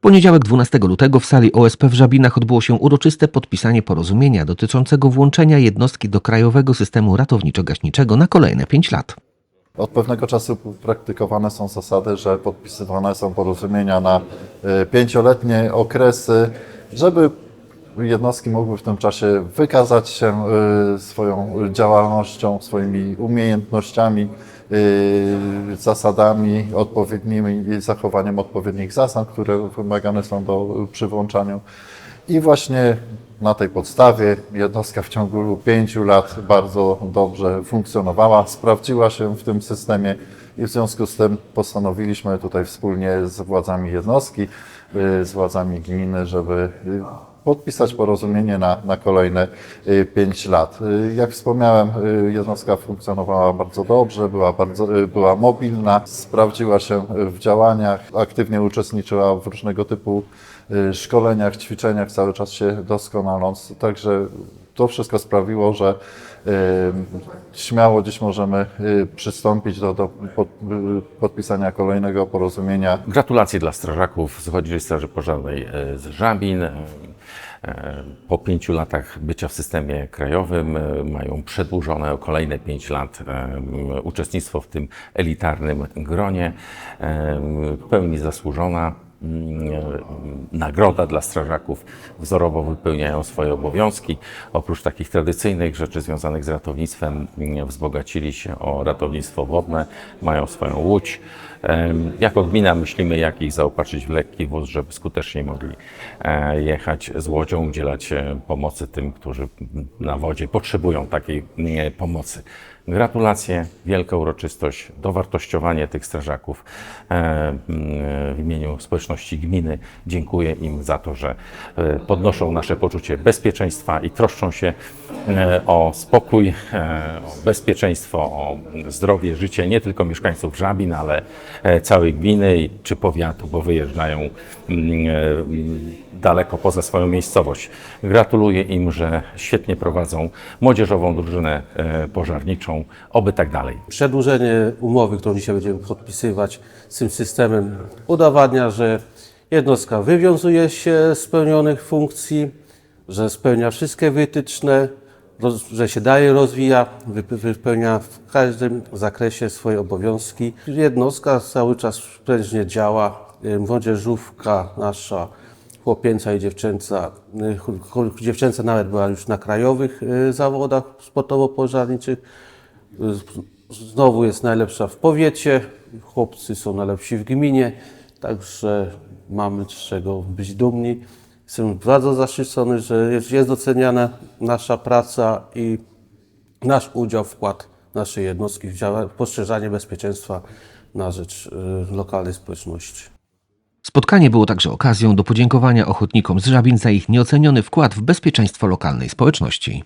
poniedziałek 12 lutego w sali OSP w Żabinach odbyło się uroczyste podpisanie porozumienia dotyczącego włączenia jednostki do krajowego systemu ratowniczo-gaśniczego na kolejne 5 lat. Od pewnego czasu praktykowane są zasady, że podpisywane są porozumienia na e, pięcioletnie okresy, żeby jednostki mogły w tym czasie wykazać się e, swoją działalnością, swoimi umiejętnościami, zasadami odpowiednimi i zachowaniem odpowiednich zasad, które wymagane są do przywłączania. I właśnie na tej podstawie jednostka w ciągu pięciu lat bardzo dobrze funkcjonowała, sprawdziła się w tym systemie i w związku z tym postanowiliśmy tutaj wspólnie z władzami jednostki, y, z władzami gminy, żeby y, podpisać porozumienie na, na kolejne y, pięć lat. Y, Jak wspomniałem, y, jednostka funkcjonowała bardzo dobrze, była, bardzo, y, była mobilna, sprawdziła się w działaniach, aktywnie uczestniczyła w różnego typu y, szkoleniach, ćwiczeniach, cały czas się doskonaląc. Także to wszystko sprawiło, że y, śmiało dziś możemy y, przystąpić do, do pod, y, podpisania kolejnego porozumienia Gratulacje dla strażaków z Ochotniczej Straży Pożarnej z Żabin. E, Po pięciu latach bycia w systemie krajowym e, mają przedłużone o kolejne pięć lat e, uczestnictwo w tym elitarnym gronie. Pełni zasłużona nagroda dla strażaków. Wzorowo wypełniają swoje obowiązki. Oprócz takich tradycyjnych rzeczy związanych z ratownictwem, wzbogacili się o ratownictwo wodne, mają swoją łódź. Jako gmina myślimy, jak ich zaopatrzyć w lekki wóz, żeby skutecznie mogli e, jechać z łodzią, udzielać e, pomocy tym, którzy na wodzie potrzebują takiej pomocy. Gratulacje, wielka uroczystość, dowartościowanie tych strażaków. E, W imieniu społeczności gminy dziękuję im za to, że podnoszą nasze poczucie bezpieczeństwa i troszczą się o spokój, o bezpieczeństwo, o zdrowie, życie nie tylko mieszkańców Żabin, ale całej gminy czy powiatu, bo wyjeżdżają mm, e, daleko poza swoją miejscowość. Gratuluję im, że świetnie prowadzą młodzieżową drużynę e, pożarniczą, oby tak dalej. Przedłużenie umowy, którą dzisiaj będziemy podpisywać z tym systemem, udowadnia, że jednostka wywiązuje się z spełnionych funkcji, że spełnia wszystkie wytyczne, że się dalej rozwija, wype- wypełnia w każdym zakresie swoje obowiązki. Jednostka cały czas prężnie działa. Y, Młodzieżówka nasza chłopięca i dziewczęca. y, Dziewczęca nawet była już na krajowych y, zawodach sportowo-pożarniczych. Znowu jest najlepsza w powiecie, chłopcy są najlepsi w gminie, także mamy z czego być dumni. Jestem bardzo zaszczycony, że jest, doceniana nasza praca i nasz udział, wkład naszej jednostki w poszerzanie bezpieczeństwa na rzecz y, lokalnej społeczności. Spotkanie było także okazją do podziękowania ochotnikom z Żabin za ich nieoceniony wkład w bezpieczeństwo lokalnej społeczności.